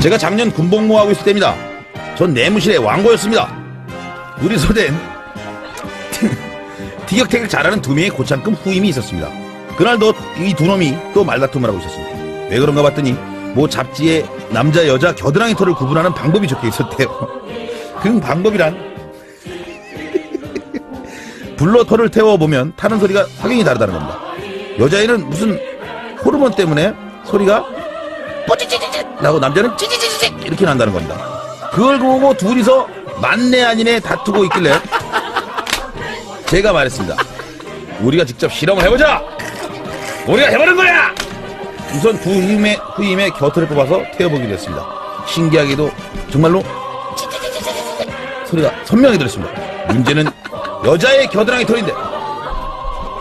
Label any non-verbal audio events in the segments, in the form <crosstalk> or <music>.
제가 작년 군복무하고 있을 때입니다. 전 내무실의 왕고였습니다. 우리 소대엔 <laughs> 티격태격 잘하는 두 명의 고참급 후임이 있었습니다. 그날도 이 두 놈이 또 말다툼을 하고 있었습니다. 왜 그런가 봤더니 뭐 잡지에 남자 여자 겨드랑이 털을 구분하는 방법이 적혀 있었대요. <laughs> 그 방법이란 <laughs> 불로 털을 태워 보면 타는 소리가 확연히 다르다는 겁니다. 여자애는 무슨 호르몬 때문에 소리가 뽀찌찌찌찌 라고 남자는 찌찌찌찌 이렇게 난다는 겁니다. 그걸 보고 둘이서 만내 아니네 다투고 있길래 제가 말했습니다. 우리가 직접 실험을 해보자! 우리가 해보는 거야! 우선 두 후임의, 후임의 겨털을 뽑아서 태워보기로 했습니다. 신기하게도 정말로 소리가 선명히 들렸습니다. 문제는 여자의 겨드랑이 털인데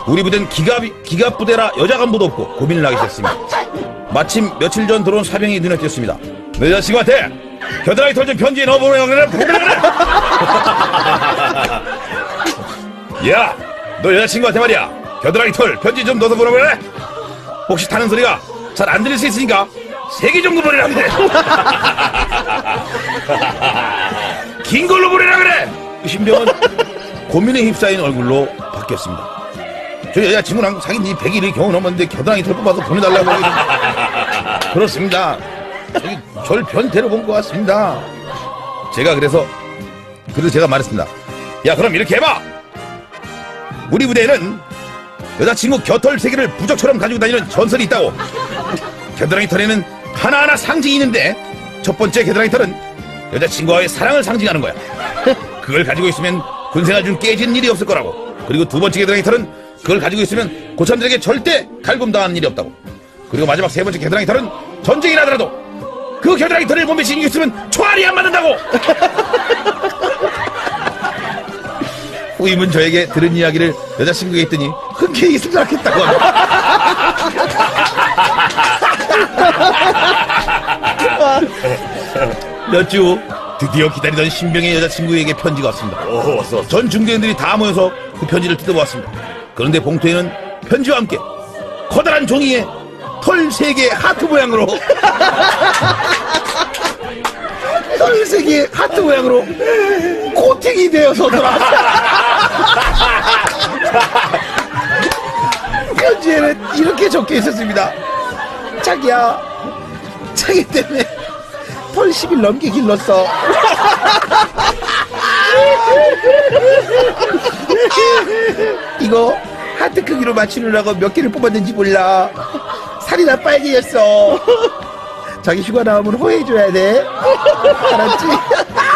우리 부대는 기갑, 기갑 부대라 여자 간부도 없고 고민을 하게 됐습니다. 마침 며칠 전 들어온 사병이 눈에 띄었습니다. 내 여자친구한테 겨드랑이 털좀 편지에 넣어보내라 그래! <laughs> 야, 너 여자친구한테 말이야. 겨드랑이 털 편지 좀 넣어서 보내라 그래! 혹시 타는 소리가 잘 안 들릴 수 있으니까 세 개 정도 보내라 그래! <laughs> 긴 걸로 보내라 그래! 신병은 고민에 휩싸인 얼굴로 바뀌었습니다. 저 여자친구랑 지 100일이 겨우 넘었는데 겨드랑이 털 뽑아서 보내달라고 그렇습니다. 저기 절 변태로 본 것 같습니다. 제가 그래서 그래서 제가 말했습니다. 야 그럼 이렇게 해봐. 우리 부대에는 여자친구 겨털 세 개를 부적처럼 가지고 다니는 전설이 있다고. 겨드랑이 털에는 하나하나 상징이 있는데 첫 번째 겨드랑이 털은 여자친구와의 사랑을 상징하는 거야. 그걸 가지고 있으면 군생활 중 깨지는 일이 없을 거라고. 그리고 두 번째 겨드랑이 털은 그걸 가지고 있으면 고참들에게 절대 갈굼당하는 일이 없다고. 그리고 마지막 세 번째 겨드랑이 털은 전쟁이 나더라도 그 겨드랑이 털을 몸에 지니고 있으면 총알이 안 맞는다고. <laughs> 후임은 저에게 들은 이야기를 여자친구에게 했더니 흔쾌히 승낙했다고 합니다. 몇 주 후 드디어 기다리던 신병의 여자친구에게 편지가 왔습니다. 오, 왔어, 왔어. 전 중대원들이 다 모여서 그 편지를 뜯어보았습니다. 그런데 봉투에는 편지와 함께 커다란 종이에 털 세개 하트 모양으로 <laughs> 털 세개 하트 모양으로 코팅이 되어서 들어왔어요. <laughs> 편지에는 이렇게 적혀 있었습니다. 자기야, 자기 때문에 털 10일 넘게 길렀어. 이거 하트 크기로 맞추느라고 몇 개를 뽑았는지 몰라. 살이 다 빨개졌어. 자기 휴가 나오면 호해줘야 돼. 알았지? <laughs>